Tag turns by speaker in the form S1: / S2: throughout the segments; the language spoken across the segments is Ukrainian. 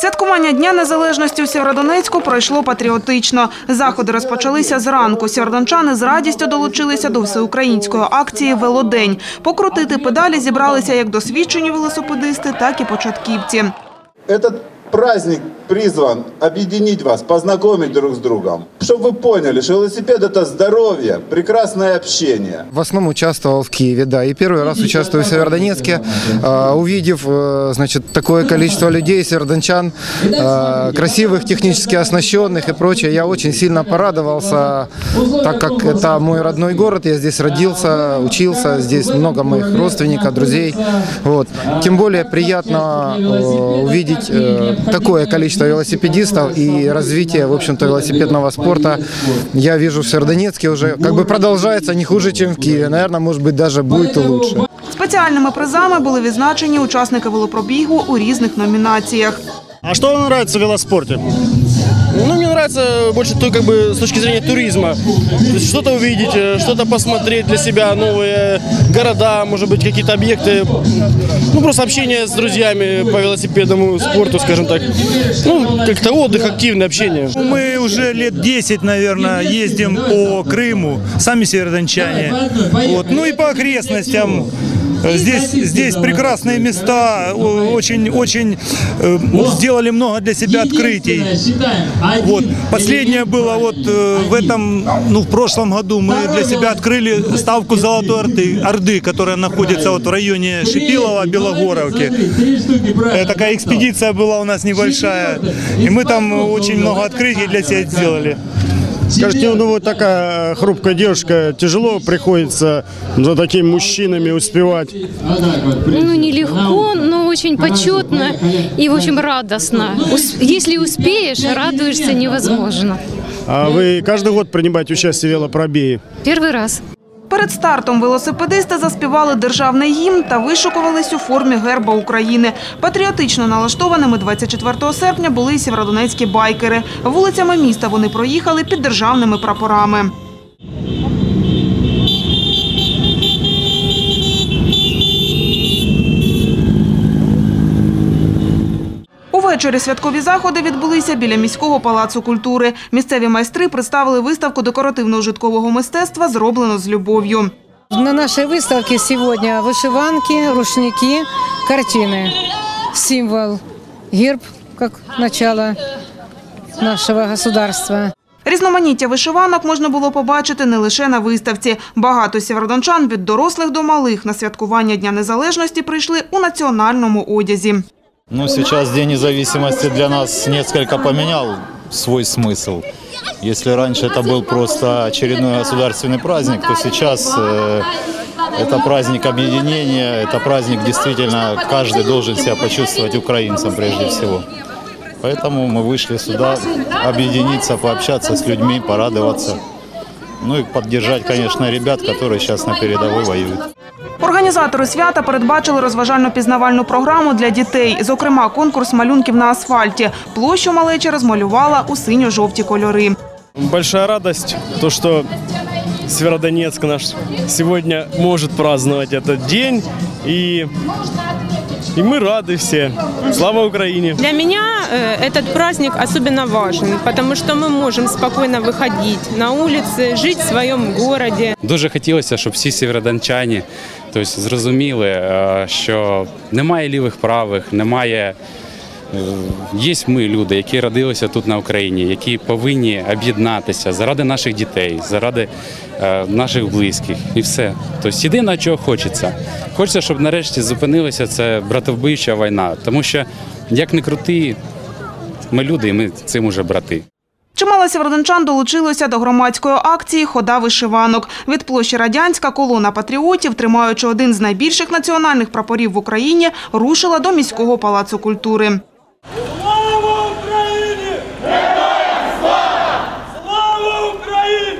S1: Святкування Дня Незалежності у Сєвєродонецьку пройшло патріотично. Заходи розпочалися зранку. Сєвєродончани з радістю долучилися до всеукраїнської акції «Велодень». Покрутити педалі зібралися як досвідчені велосипедисти, так і початківці.
S2: Праздник призван объединить вас, познакомить друг с другом. Чтобы вы поняли, что велосипед – это здоровье, прекрасное общение.
S3: В основном участвовал в Киеве, да, и первый раз участвую в Северодонецке, А, увидев, э, значит, такое количество людей, северодончан, э, красивых, технически оснащенных и прочее, я очень сильно порадовался, так как это мой родной город, я здесь родился, учился, здесь много моих родственников, друзей, вот. Тем более приятно э, увидеть э, такое количество велосипедистов и развитие, в общем-то, велосипедного спорта. Я вижу в Северодонецке уже как бы продолжается не хуже, чем в Киеве. Наверное, может быть, даже будет и лучше.
S1: Спеціальними призами були відзначені учасники велопробігу у різних номінаціях.
S4: А що вам нравится в велоспорте?
S5: Ну, мне нравится больше той, как бы, с точки зрения туризма. То что-то увидеть, э, что-то посмотреть для себя, новые города, может быть, какие-то объекты. Ну, просто общение с друзьями по велосипедному спорту, скажем так. Ну, как-то отдых, активное общение.
S4: Мы уже лет 10, наверное, ездим по Крыму, сами северодончане. Вот. Ну и по окрестностям. Э, Здесь, здесь прекрасные места, о- очень, очень э, сделали много для себя открытий. Вот. Последнее было вот э, в этом, ну в прошлом году мы для себя открыли ставку Золотой Орды, Орды которая находится вот в районе Шипилова, Белогоровки. Э, Такая экспедиция была у нас небольшая, и мы там очень много открытий для себя сделали.
S6: Скажите, ну вот такая хрупкая девушка, тяжело приходится за такими мужчинами успевать?
S7: Ну, нелегко, но очень почетно и, в общем, радостно. Ус- Если успеешь, радуешься невозможно.
S6: А вы каждый год принимаете участие в велопробеге?
S7: Первый раз.
S1: Перед стартом велосипедисти заспівали державний гімн та вишукувались у формі герба України. Патріотично налаштованими 24 серпня були й сєвєродонецькі байкери. Вулицями міста вони проїхали під державними прапорами. Увечері святкові заходи відбулися біля міського палацу культури. Місцеві майстри представили виставку декоративно-ужиткового мистецтва «Зроблено з любов'ю».
S8: На нашей выставке сегодня вышиванки, рушники, картины. Символ герб, как начало нашего государства.
S1: Різноманіття вишиванок можна було побачити не лише на виставці. Багато сєвєродончан від дорослих до малих на святкування Дня Незалежності прийшли у національному одязі.
S9: Ну, сейчас День независимости для нас несколько поменял свой смысл. Если раньше это был просто очередной государственный праздник, то сейчас э, это праздник объединения, это праздник действительно, каждый должен себя почувствовать украинцем прежде всего. Поэтому мы вышли сюда объединиться, пообщаться с людьми, порадоваться. Ну и поддержать, конечно, ребят, которые сейчас на передовой воюют.
S1: Організатори свята передбачили розважально-пізнавальну програму для дітей, зокрема конкурс малюнків на асфальті. Площу малеча розмалювала у синьо-жовті кольори.
S5: Большая радость, то, что Северодонецк наш сегодня может праздновать этот день. И, и мы рады все. Слава Украине!
S10: Для меня э, этот праздник особенно важен, потому что мы можем спокойно выходить на улицы, жить в своем городе.
S11: Дуже хотілося, щоб всі сєвєродончані тобто, зрозуміли, е, що немає лівих правих, немає. е, Є ми люди, які родилися тут на Україні, які повинні об'єднатися заради наших дітей, заради е, наших близьких і все. Тобто єдине, чого хочеться. Хочеться, щоб нарешті зупинилася це братовбивча війна, тому що як не крути, ми люди, і ми цим уже брати.
S1: Чимало сєвєродончан долучилося до громадської акції «Хода вишиванок». Від площі Радянська колона патріотів, тримаючи один з найбільших національних прапорів в Україні, рушила до міського палацу культури.
S4: Слава Україні! Героям слава! Слава Україні!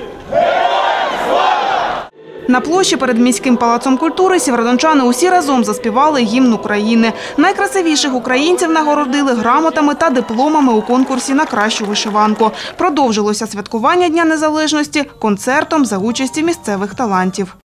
S1: На площі перед міським палацом культури сєвєродончани усі разом заспівали гімн України. Найкрасивіших українців нагородили грамотами та дипломами у конкурсі на кращу вишиванку. Продовжилося святкування Дня Незалежності концертом за участі місцевих талантів.